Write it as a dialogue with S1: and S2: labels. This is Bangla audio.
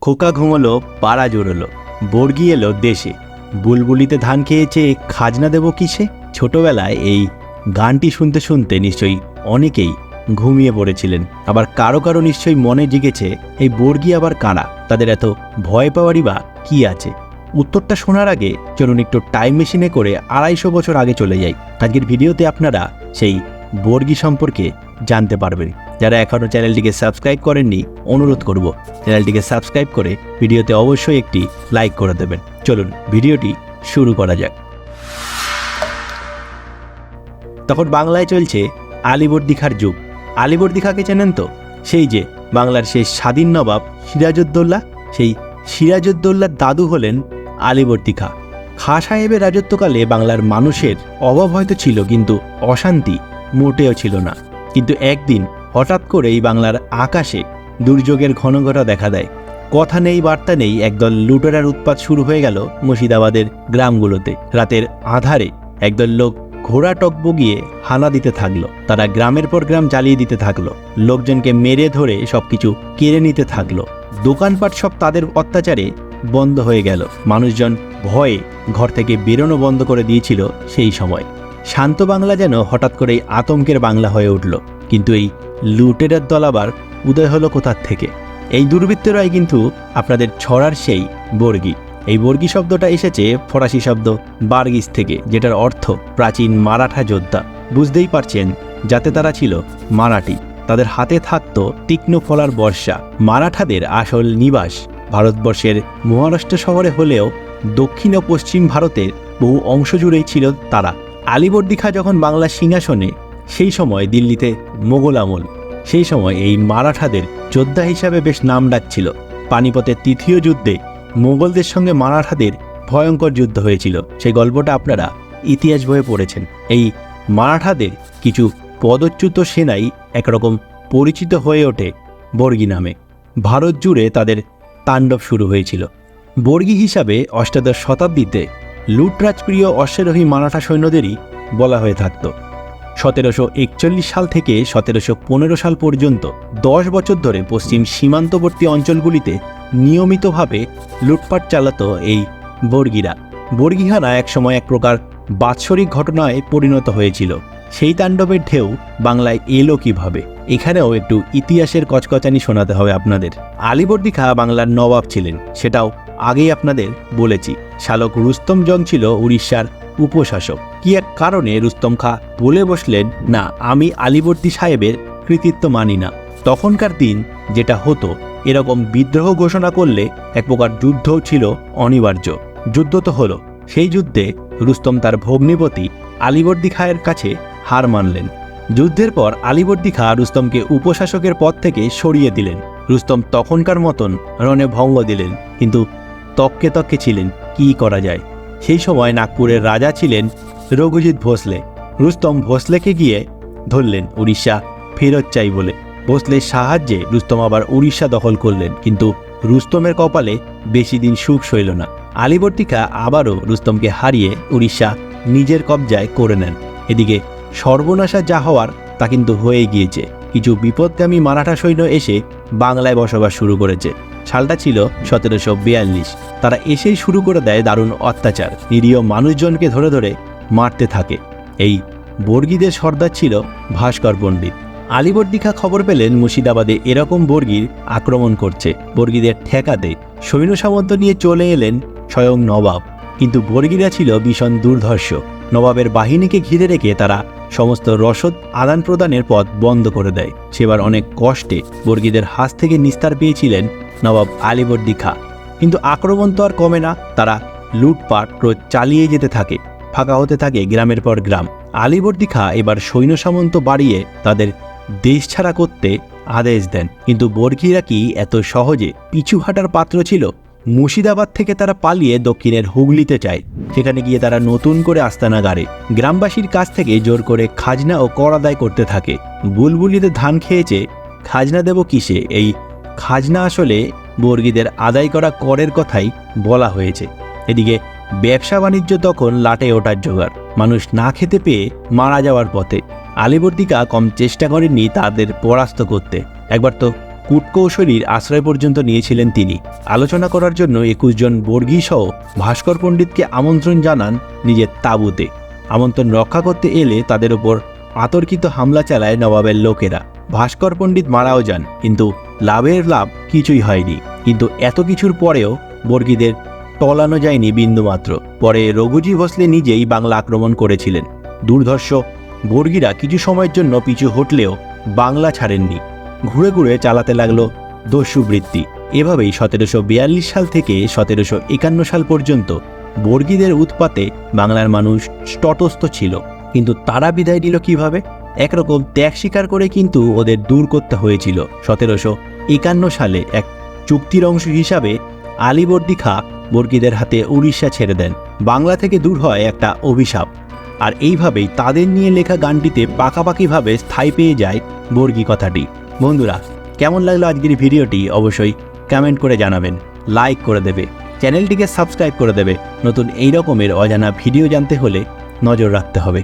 S1: খোকা ঘুমলো, পাড়া জোড়লো, বর্গি এলো দেশে। বুলবুলিতে ধান খেয়েছে, খাজনা দেব কিসে? ছোটবেলায় এই গানটি শুনতে শুনতে নিশ্চয়ই অনেকেই ঘুমিয়ে পড়েছিলেন। আবার কারও কারও নিশ্চয়ই মনে জিগেছে, এই বর্গি আবার কারা? তাদের এত ভয় পাওয়ারই বা কি আছে? উত্তরটা শোনার আগে চলুন একটু টাইম মেশিনে করে আড়াইশো বছর আগে চলে যাই। আজকের ভিডিওতে আপনারা সেই বর্গি সম্পর্কে জানতে পারবেন। যারা এখনও চ্যানেলটিকে সাবস্ক্রাইব করেননি, অনুরোধ করব চ্যানেলটিকে সাবস্ক্রাইব করে ভিডিওতে অবশ্যই একটি লাইক করে দেবেন। চলুন, ভিডিওটি শুরু করা যাক। তখন বাংলায় চলছে আলিবর্দিখার যুগ। আলিবর্দিখাকে চেনেন তো? সেই যে বাংলার সেই স্বাধীন নবাব সিরাজউদ্দৌল্লা সেই সিরাজউদ্দৌল্লার দাদু হলেন আলিবর্দি খা খা সাহেবের রাজত্বকালে বাংলার মানুষের অভাব হয়তো ছিল, কিন্তু অশান্তি মোটেও ছিল না। কিন্তু একদিন হঠাৎ করেই বাংলার আকাশে দুর্যোগের ঘনঘটা দেখা দেয়। কথা নেই, বার্তা নেই, একদল লুটেরার উৎপাত শুরু হয়ে গেল মুর্শিদাবাদের গ্রামগুলোতে। রাতের আধারে একদল লোক ঘোড়া টক বগিয়ে হানা দিতে থাকল। তারা গ্রামের পর গ্রাম জ্বালিয়ে দিতে থাকল। লোকজনকে মেরে ধরে সবকিছু কেড়ে নিতে থাকল। দোকানপাট সব তাদের অত্যাচারে বন্ধ হয়ে গেল। মানুষজন ভয়ে ঘর থেকে বেরোনো বন্ধ করে দিয়েছিল সেই সময়। শান্ত বাংলা যেন হঠাৎ করেই আতঙ্কের বাংলা হয়ে উঠল। কিন্তু এই লুটেরার দল আবার উদয় হলো কোথার থেকে? এই দুর্বৃত্তরাই কিন্তু আপনাদের ছড়ার সেই বর্গী। এই বর্গী শব্দটা এসেছে ফরাসি শব্দ বার্গিস থেকে, যেটার অর্থ প্রাচীন মারাঠা যোদ্ধা। বুঝতেই পারছেন, যাতে তারা ছিল মারাঠি। তাদের হাতে থাকত তীক্ষ্ণ ফলার বর্ষা। মারাঠাদের আসল নিবাস ভারতবর্ষের মহারাষ্ট্র শহরে হলেও দক্ষিণ ও পশ্চিম ভারতের বহু অংশ জুড়েই ছিল তারা। আলিবর্দি খা যখন বাংলার সিংহাসনে সেই সময় দিল্লিতে মোগল আমল। সেই সময় এই মারাঠাদের যোদ্ধা হিসাবে বেশ নাম ডাকছিল। পানিপথের তৃতীয় যুদ্ধে মোগলদের সঙ্গে মারাঠাদের ভয়ঙ্কর যুদ্ধ হয়েছিল। সেই গল্পটা আপনারা ইতিহাস বইয়ে পড়েছেন। এই মারাঠাদের কিছু পদচ্যুত সেনাই একরকম পরিচিত হয়ে ওঠে বর্গী নামে। ভারত জুড়ে তাদের তাণ্ডব শুরু হয়েছিল। বর্গী হিসাবে অষ্টাদশ শতাব্দীতে লুটরাজপ্রিয় অশ্বারোহী মারাঠা সৈন্যদেরই বলা হয়ে থাকত। সতেরোশো একচল্লিশ সাল থেকে সতেরোশো পনেরো সাল পর্যন্ত দশ বছর ধরে পশ্চিম সীমান্তবর্তী অঞ্চলগুলিতে নিয়মিতভাবে লুটপাট চালাতো এই বর্গীরা। বর্গীহানা একসময় এক প্রকার বাৎসরিক ঘটনায় পরিণত হয়েছিল। সেই তাণ্ডবের ঢেউ বাংলায় এলো কীভাবে? এখানেও একটু ইতিহাসের কচকচানি শোনাতে হবে আপনাদের। আলিবর্দি খা বাংলার নবাব ছিলেন, সেটাও আগেই আপনাদের বলেছি। শালক রুস্তম জং ছিল উড়িষ্যার উপশাসক। কি এক কারণে রুস্তম খা বলে বসলেন? না, আমি আলিবর্দি সাহেবের কৃতিত্ব মানি না। তখনকার দিন যেটা হতো, এরকম বিদ্রোহ ঘোষণা করলে এক প্রকার যুদ্ধও ছিল অনিবার্য। যুদ্ধ তো হলো। সেই যুদ্ধে রুস্তম তার ভগ্নিপতি আলিবর্দি খায়ের কাছে হার মানলেন। যুদ্ধের পর আলিবর্দি খা রুস্তমকে উপশাসকের পদ থেকে সরিয়ে দিলেন। রুস্তম তখনকার মতন রণে ভঙ্গ দিলেন, কিন্তু তককে তককে ছিলেন। কি করা যায়? সেই সময় নাগপুরের রাজা ছিলেন রঘুজিৎ ভোসলে, রুস্তম ভোসলেকে গিয়ে ধরলেন উড়িষ্যা, ফেরত চাই বলে। ভোসলের সাহায্যে রুস্তম আবার উড়িষ্যা দখল করলেন, কিন্তু রুস্তমের কপালে বেশি দিন সুখ সইল না। আলিবর্তিকা আবারও রুস্তমকে হারিয়ে উড়িষ্যা নিজের কবজায় করে নেন। এদিকে সর্বনাশা যা হওয়ার তা কিন্তু হয়ে গিয়েছে। কিছু বিপদগামী মারাঠা সৈন্য এসে বাংলায় বসবাস শুরু করেছে। সালটা ছিল সতেরোশো বিয়াল্লিশ। তারা এসেই শুরু করে দেয় দারুণ অত্যাচার। নিরীহ মানুষজনকে ধরে ধরে মারতে থাকে। এই বর্গীদের সর্দার ছিল ভাস্কর পণ্ডিত। আলিবর্দিখা খবর পেলেন মুর্শিদাবাদে এরকম বর্গীর আক্রমণ করছে। বর্গীদের ঠেকাতে সৈন্য সামন্ত নিয়ে চলে এলেন স্বয়ং নবাব। কিন্তু বর্গীরা ছিল ভীষণ দুর্ধর্ষ। নবাবের বাহিনীকে ঘিরে রেখে তারা সমস্ত রসদ আদান প্রদানের পথ বন্ধ করে দেয়। সেবার অনেক কষ্টে বর্গীদের হাত থেকে নিস্তার পেয়েছিলেন নবাব আলিবর্দি খা কিন্তু আক্রমণ তো আর কমে না, তারা লুটপাট রোজ চালিয়ে যেতে থাকে। ফাঁকা হতে থাকে গ্রামের পর গ্রাম। আলিবর্দি খা এবার সৈন্য সামন্ত বাড়িয়ে তাদের দেশ ছাড়া করতে আদেশ দেন। কিন্তু বর্গীরা কি এত সহজে পিছু হাঁটার পাত্র ছিল? মুর্শিদাবাদ থেকে তারা পালিয়ে দক্ষিণের হুগলিতে চায় সেখানে গিয়ে তারা নতুন করে আস্তানা গাড়ে। গ্রামবাসীর কাছ থেকে জোর করে খাজনা ও কর আদায় করতে থাকে। বুলবুলিতে ধান খেয়েছে, খাজনা দেব কিসে? এই খাজনা আসলে বর্গীদের আদায় করা করের কথাই বলা হয়েছে। এদিকে ব্যবসা বাণিজ্য তখন লাটে ওঠার জোগাড়। মানুষ না খেতে পেয়ে মারা যাওয়ার পথে। আলিবর্দিকা কম চেষ্টা করেননি তাদের পরাস্ত করতে। একবার তো কূটকৌশলীর আশ্রয় পর্যন্ত নিয়েছিলেন তিনি। আলোচনা করার জন্য একুশ জন বর্গী সহ ভাস্কর পণ্ডিতকে আমন্ত্রণ জানান নিজের তাঁবুতে। আমন্ত্রণ রক্ষা করতে এলে তাদের ওপর আতর্কিত হামলা চালায় নবাবের লোকেরা। ভাস্কর পণ্ডিত মারাও যান, কিন্তু লাভের লাভ কিছুই হয়নি। কিন্তু এত কিছুর পরেও বর্গীদের টলানো যায়নি বিন্দুমাত্র পরে রঘুজি ভোসলে নিজেই বাংলা আক্রমণ করেছিলেন। দুর্ধর্ষ, বর্গীরা কিছু সময়ের জন্য পিছু হটলেও বাংলা ছাড়েননি। ঘুরে ঘুরে চালাতে লাগল দস্যু বৃত্তি এভাবেই সতেরোশো বিয়াল্লিশ সাল থেকে সতেরোশো একান্ন সাল পর্যন্ত বর্গীদের উৎপাতে বাংলার মানুষ তটস্থ ছিল। কিন্তু তারা বিদায় নিল কীভাবে? একরকম ত্যাগ স্বীকার করে কিন্তু ওদের দূর করতে হয়েছিল। সতেরোশো একান্ন সালে এক চুক্তির অংশ হিসাবে আলিবর্দী খা বর্গীদের হাতে উড়িষ্যা ছেড়ে দেন। বাংলা থেকে দূর হয় একটা অভিশাপ। আর এইভাবেই তাদের নিয়ে লেখা গানটিতে পাকাপাকিভাবে স্থায়ী পেয়ে যায় বর্গী কথাটি। বন্ধুরা, কেমন লাগল আজকের ভিডিওটি অবশ্যই কমেন্ট করে জানাবেন। লাইক করে দেবে। চ্যানেলটিকে সাবস্ক্রাইব করে দেবে। নতুন এই রকমের অজানা ভিডিও জানতে হলে নজর রাখতে হবে।